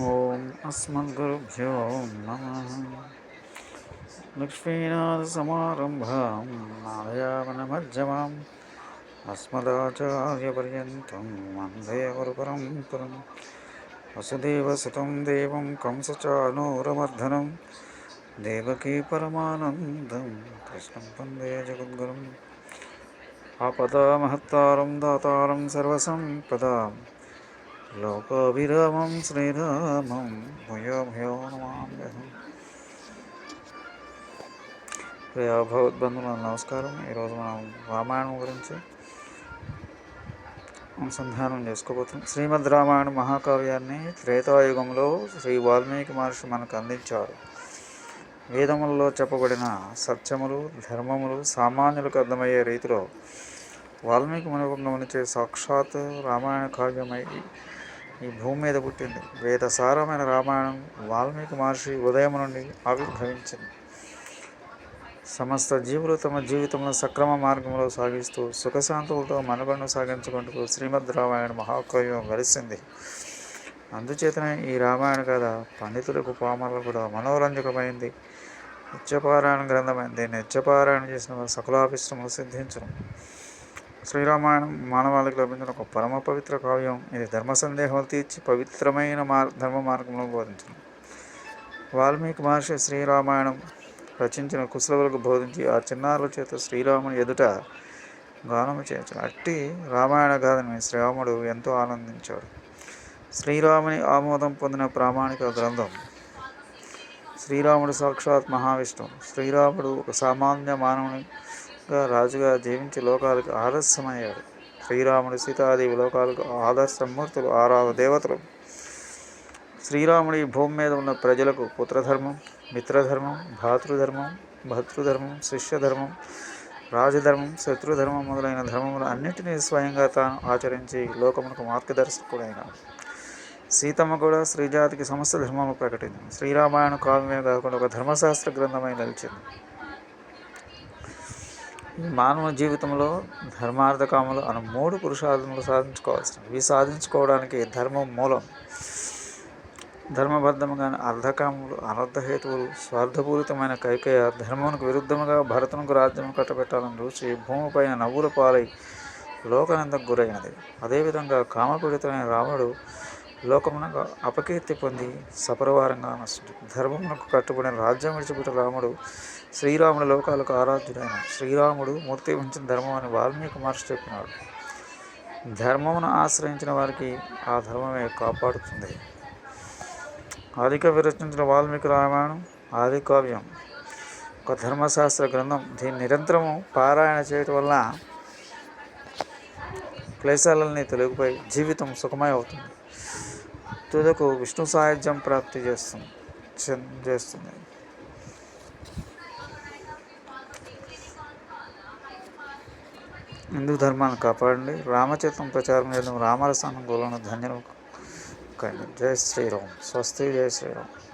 ఓం అస్మద్గురుభ్యో నమ. లక్ష్మీనాథసమారంభాం నాదయావనమధ్యమాం అస్మదాచార్యపర్యంతం వందే గురుపరంపరం వసుదేవసుతం దేవం కంసచానూరమర్ధనం దేవకీ పరమానందం కృష్ణం వందే జగద్గురుం ఆపదామహత్తారం దాతారం సర్వసంపదాం. లోకాభిరామం శ్రీరామం భయో భయో నమామ్యహం. ప్రియ భగవద్బంధువుల నమస్కారం. ఈరోజు మనం రామాయణం గురించి అనుసంధానం చేసుకోబోతున్నాం. శ్రీమద్ రామాయణ మహాకావ్యాన్ని త్రేతాయుగంలో శ్రీ వాల్మీకి మహర్షి మనకు అందించారు. వేదములలో చెప్పబడిన సత్యములు ధర్మములు సామాన్యులకు అర్థమయ్యే రీతిలో వాల్మీకి మనకు గమనించే సాక్షాత్ రామాయణ కావ్యమై ఈ భూమి మీద పుట్టింది. వేదసారమైన రామాయణం వాల్మీకి మహర్షి ఉదయం నుండి ఆవిర్భవించింది. సమస్త జీవులు తమ జీవితంలో సక్రమ మార్గంలో సాగిస్తూ సుఖశాంతులతో మనుగడను సాగించుకుంటూ శ్రీమద్ రామాయణ మహాకవ్యం వెలిసింది అందుచేతనే ఈ రామాయణ కథ పండితులకు పామరులకు కూడా మనోరంజకమైంది. నిత్యపారాయణ గ్రంథమైంది. నిత్యపారాయణ చేసిన వారు సకలాభిష్టములు శ్రీరామాయణం మానవాళికి లభించిన ఒక పరమ పవిత్ర కావ్యం. ఇది ధర్మ సందేహాలు తీర్చి పవిత్రమైన మార్ ధర్మ మార్గంలో బోధించడం. వాల్మీకి మహర్షి శ్రీరామాయణం రచించిన కుశలవులకు బోధించి ఆ చిన్నారుల చేత శ్రీరాముని ఎదుట గానము చేయొచ్చు అట్టి రామాయణ గాథని శ్రీరాముడు ఎంతో ఆనందించాడు. శ్రీరాముని ఆమోదం పొందిన ప్రామాణిక గ్రంథం శ్రీరాముడు సాక్షాత్ మహావిష్ణువు. శ్రీరాముడు ఒక సామాన్య మానవుని గా రాజుగా జీవించి లోకాలకు ఆదర్శమయ్యాడు శ్రీరాముడు సీతాదేవి లోకాలకు ఆదర్శమూర్తులు ఆరాధ దేవతలు. శ్రీరాముడి భూమి మీద ఉన్న ప్రజలకు పుత్రధర్మం మిత్రధర్మం భాతృధర్మం భర్తృధర్మం శిష్యధర్మం రాజధర్మం శత్రుధర్మం మొదలైన ధర్మములు అన్నింటినీ స్వయంగా తాను ఆచరించి లోకమునకు మార్గదర్శకుడైన సీతమ్మ కూడా శ్రీజాతికి సమస్త ధర్మము ప్రకటించింది. శ్రీరామాయణ కావ్యమే కాకుండా ఒక ధర్మశాస్త్ర గ్రంథమై నిలిచింది. ఈ మానవ జీవితంలో ధర్మార్థకాములు అను మూడు పురుషార్థములు సాధించుకోవాల్సిన ఇవి సాధించుకోవడానికి ధర్మం మూలం. ధర్మబద్ధముగా అర్ధకాములు అనర్థహేతువులు స్వార్థపూరితమైన కైకేయ ధర్మమునకు విరుద్ధముగా భరతునికి రాజ్యం కట్టబెట్టాలని రుచి భూమిపైన నవ్వుల పాలై లోకనందకు గురైనది. అదేవిధంగా కామపీడితమైన రాముడు లోకమునకు అపకీర్తి పొంది సపరవారంగా నష్టం ధర్మమునకు కట్టుబడిన రాజ్యం విడిచిపెట్టిన రాముడు శ్రీరాముడు లోకాలకు ఆరాధ్యుడైన. శ్రీరాముడు మూర్తి ఉంచిన ధర్మం అని వాల్మీకి మహర్షి చెప్పినాడు. ధర్మమును ఆశ్రయించిన వారికి ఆ ధర్మమే కాపాడుతుంది. ఆదికవి రచించిన వాల్మీకి రామాయణం ఆది కావ్యం. ఒక ధర్మశాస్త్ర గ్రంథం. దీన్ని నిరంతరము పారాయణ చేయటం వల్ల క్లేశాలన్నీ తెలుగుపై జీవితం సుఖమై అవుతుంది తుదకు విష్ణు సాయుధ్యం ప్రాప్తి చేస్తుంది. చేస్తుంది. హిందూ ధర్మాన్ని కాపాడండి. రామచరితం ప్రచారం చేయడం రామరసానం గోలను ధన్యం జై శ్రీరామ్. స్వస్తి జై శ్రీరామ్.